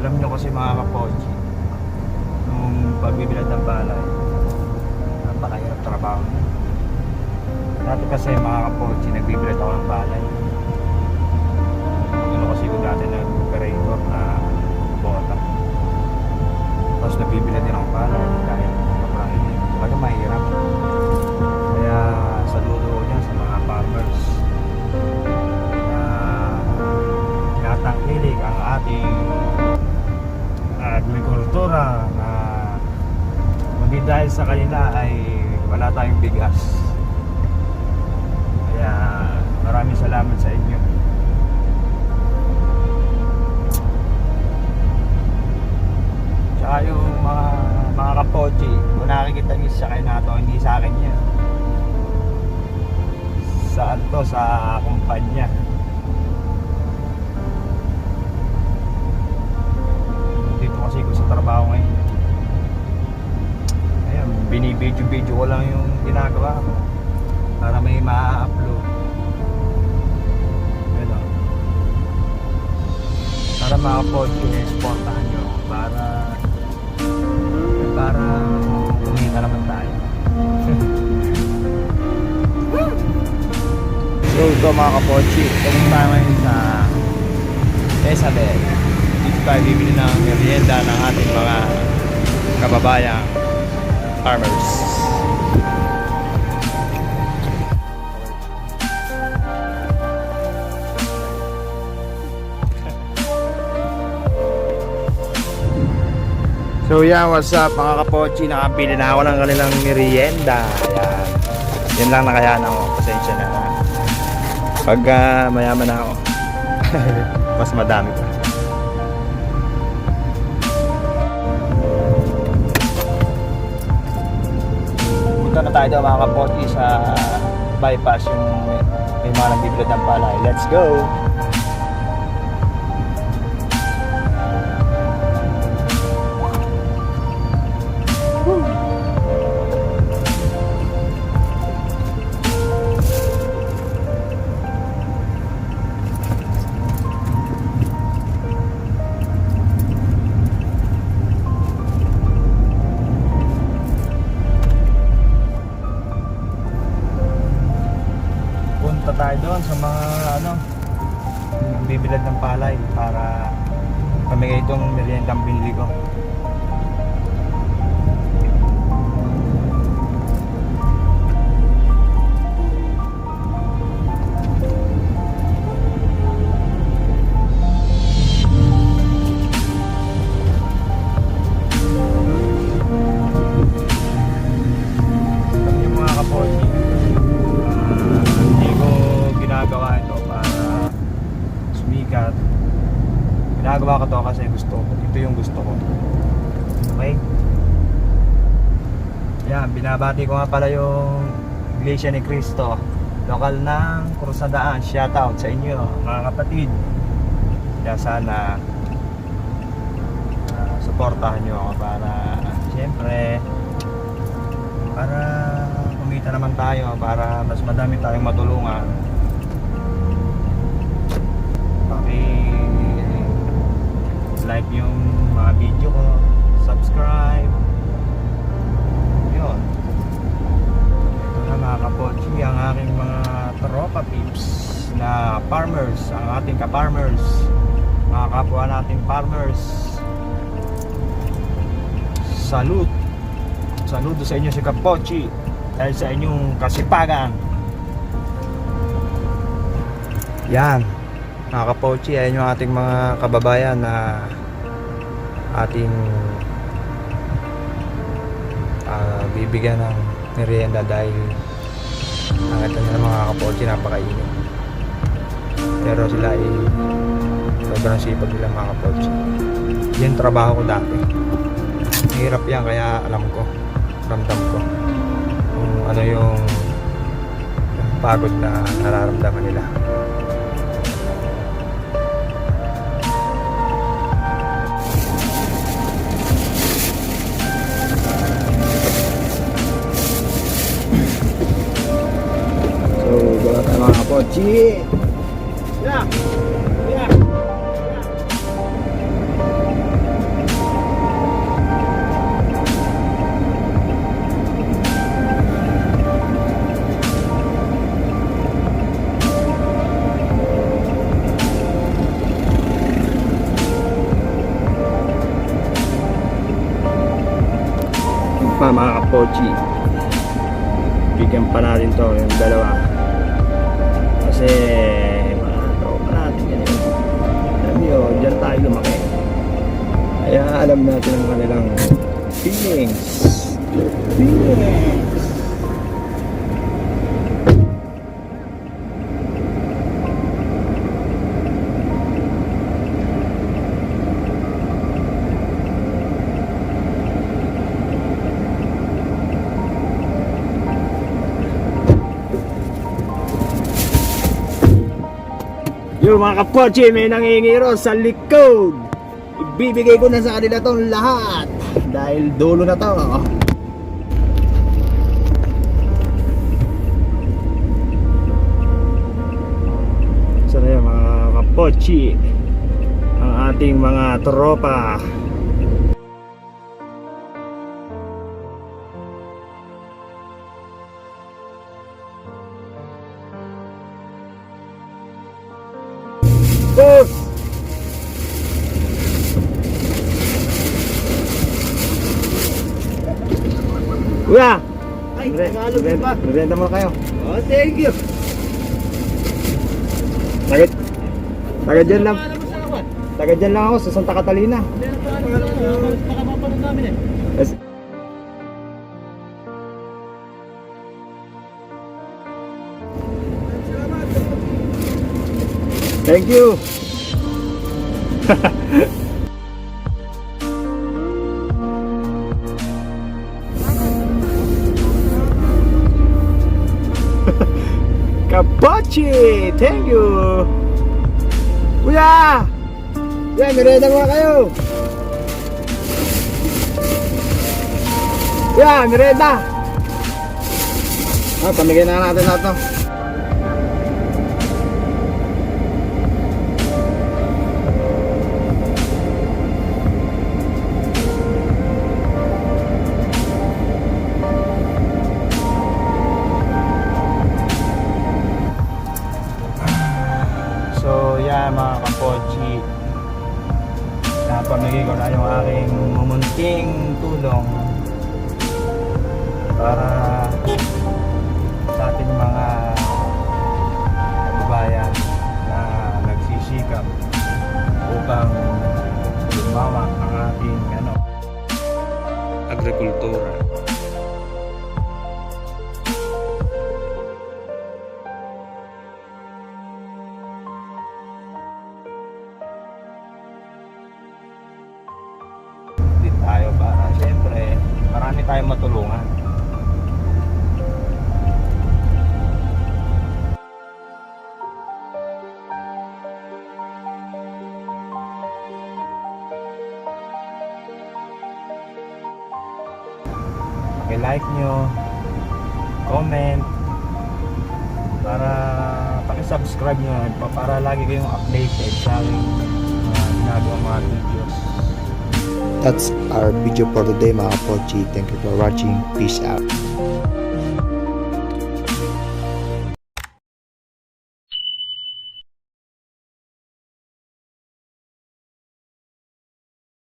Alam nyo kasi mga kapochi, nung pagbibilad ng balay, napakahirap trabaho. Dati kasi mga kapochi, nagbibilad ako ng balay. Ano kasi ko dati nag-operator na bota. Tapos nabibilad din ang balay kahit hindi dahil sa kanila ay wala tayong bigas. Kaya maraming salamat sa inyo. Tsaka yung mga mga kapochi, kung nakikita niyo sa akin na to, hindi sa akin yan. Saan to? Sa kumpanya. Dito kasi ko sa trabaho ngayon. Binibidyo-video ko lang yung ginagawa ko. Para may ma-upload. Yun o. Para ma-upload ko yung sportahan nyo. Para para kumita naman tayo. so ito mga kapochi, pumunta tayo ngayon sa Isabel. Dito tayo bibili ng merienda ng ating mga kababayang farmers. So yan, what's up mga kapochi? Nakapili na ako ng kanilang merienda. Ayan. Yan lang nakayanan ko. Pasensya na. Pag ah, mayaman ako, mas madami pa. Punta na tayo daw mga kapochi sa bypass yung may, may mga nagbibilad ng palay. Let's go! Tayo doon sa mga ano bibilad ng palay para pamigay itong meriendang binili ko Ginagawa ko to kasi gusto ko. Ito yung gusto ko. Okay? Yan, binabati ko nga pala yung Iglesia ni Cristo. Lokal ng Crusadaan. Shoutout sa inyo, mga kapatid. Kaya sana ah, suportahan nyo ako para siyempre para kumita naman tayo para mas madami tayong matulungan paki like yung mga video ko subscribe yun ito na mga kapochi ang aking mga tropa peeps na farmers ang ating ka-farmers mga kapwa nating farmers salute Saludo sa inyo si Kapochi dahil sa inyong kasipagan. Yan. Mga Kapochi, ayan yung ating mga kababayan na ating ah, bibigyan ng merienda dahil nakita nyo na mga Kapochi napakainit. Pero sila ay sobrang sipag nila mga Kapochi. Yan trabaho ko dati. Hirap yan kaya alam ko ramdam ko kung ano yung pagod na nararamdaman nila G. Yeah. Yeah. mga kapochi bigyan pa natin to yung dalawa kasi mga tropa natin yan. eh. Alam nyo, dyan tayo lumaki. Kaya alam natin ang kanilang feelings. Feelings. Yung mga kapoche, may nangingiro sa likod. Ibibigay ko na sa kanila tong lahat. Dahil dulo na to. So na yun mga kapoche. Ang ating mga tropa. Kuya! Ay, Tagalog re- ba? Renta mo kayo. Oh, thank you. Tagad. Tagad dyan lang. Tagad dyan lang ako sa Santa Catalina. Pa. Baka mapanood namin eh. Yes. Thank you. Kabachi! Thank you! Kuya! Kuya, merenda mo kayo! Kuya, merenda! Ah, pamigay na natin lahat tulong para sa ating mga kababayan na nagsisikap upang lumawa ang ating ano, agrikultura. Tayong matulungan. like nyo, comment, para paki-subscribe nyo pa- para lagi kayong updated sa aking mga ginagawang mga. That's our video for today mga Pochi. Thank you for watching. Peace out.